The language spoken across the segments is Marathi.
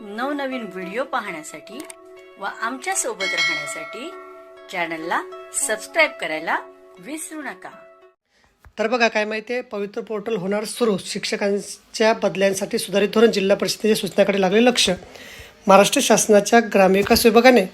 नवनवीन व्हिडिओ पाहण्यासाठी व आमच्यासोबत राहण्यासाठी चॅनलला सबस्क्राईब करायला विसरू नका. तर बघा काय माहिती आहे? पवित्र पोर्टल होणार सुरू. शिक्षकांच्या बदल्यांसाठी सुधारित धोरण जिल्हा परिषदेच्या सूचनाकडे लागले लक्ष. महाराष्ट्र शासनाच्या ग्रामविकास विभागाने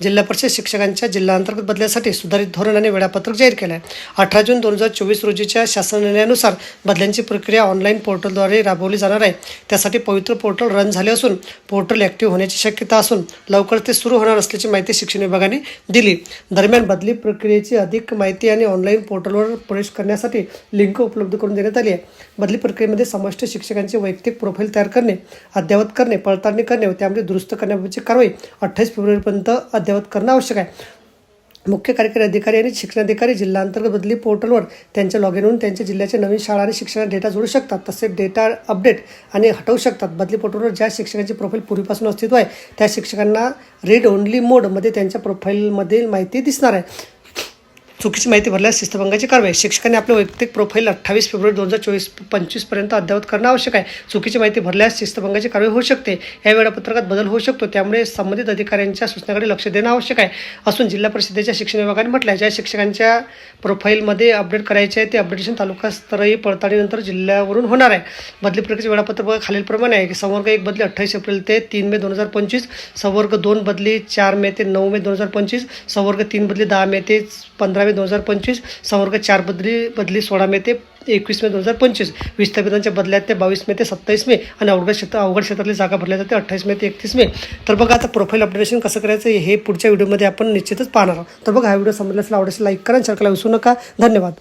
जिल्हा परिषद शिक्षकांच्या जिल्हांतर्गत बदल्यासाठी सुधारित धोरण आणि वेळापत्रक जाहीर केलं आहे अठरा जून दोन हजार चोवीस रोजीच्या शासन निर्णयानुसार बदल्यांची प्रक्रिया ऑनलाईन पोर्टलद्वारे राबवली जाणार आहे. त्यासाठी पवित्र पोर्टल रन झाले असून पोर्टल ॲक्टिव्ह होण्याची शक्यता असून लवकर ते सुरू होणार असल्याची माहिती शिक्षण विभागाने दिली. दरम्यान बदली प्रक्रियेची अधिक माहिती आणि ऑनलाईन पोर्टलवर प्रवेश करण्यासाठी लिंक उपलब्ध करून देण्यात आली आहे. बदली प्रक्रियेमध्ये समाविष्ट शिक्षकांचे वैयक्तिक प्रोफाईल तयार करणे अद्ययावत करणे पडताळणी करणे व त्यामध्ये दुरुस्त करण्याबाबतची कारवाई अठ्ठावीस फेब्रुवारीपर्यंत अद्ययावत करणं आवश्यक आहे. मुख्य कार्यकारी अधिकारी आणि शिक्षणाधिकारी जिल्हांतर्गत बदली पोर्टलवर त्यांच्या लॉग इन होऊन त्यांच्या जिल्ह्याच्या नवीन शाळा आणि शिक्षणात डेटा जोडू शकतात. तसेच डेटा अपडेट आणि हटवू शकतात. बदली पोर्टलवर ज्या शिक्षकांची प्रोफाईल पूर्वीपासून अस्तित्व आहे त्या शिक्षकांना रीड ओनली मोडमध्ये त्यांच्या प्रोफाईलमधील माहिती दिसणार आहे. चुकीची माहिती भरल्यास शिस्तभंगाची कारवाई. शिक्षकांनी आपले वैयक्तिक प्रोफाईल अठ्ठावीस फेब्रुवारी दोन हजार चोवीस पंचवीसपर्यंत अद्ययावत करणं आवश्यक आहे. चुकीची माहिती भरल्यास शिस्तभंगाची कारवाई होऊ शकते. या वेळापत्रकात बदल होऊ शकतो. त्यामुळे संबंधित अधिकाऱ्यांच्या सूचनाकडे लक्ष देणं आवश्यक आहे. असून जिल्हा परिषदेच्या शिक्षण विभागाने म्हटलं आहे ज्या शिक्षकांच्या प्रोफाईलमध्ये अपडेट करायचे आहे ते अपडेटेशन तालुकास्तरीय पडताळणीनंतर जिल्ह्यावरून होणार आहे. बदली प्रक्रियेचे वेळापत्रक खालीलप्रमाणे आहे की संवर्ग एक बदली अठ्ठावीस एप्रिल ते तीन मे दोन हजार पंचवीस संवर्ग दोन बदली चार मे ते नऊ मे दोन हजार पंचवीस संवर्ग तीन बदली दहा मे ते पंधरा मे दोन हजार पंचवीस संवर्ग चार बदली बदली सोळा मे ते एकवीस मे दोन हजार पंचवीस. विस्थापितांच्या बदल्यात ते बावीस मे ते सत्तावीस मे आणि अवघड क्षेत्र अवघड क्षेत्रातली जागा भरल्या जाते अठ्ठावीस मे ते एकतीस मे. तर बघा आता प्रोफाईल अपडेशन कसं करायचं हे पुढच्या व्हिडिओमध्ये आपण निश्चितच पाहणार आहोत. तर बघा हा व्हिडिओ समजल्यास आवडेल लाईक करा शेअर करायला विसरू नका. धन्यवाद.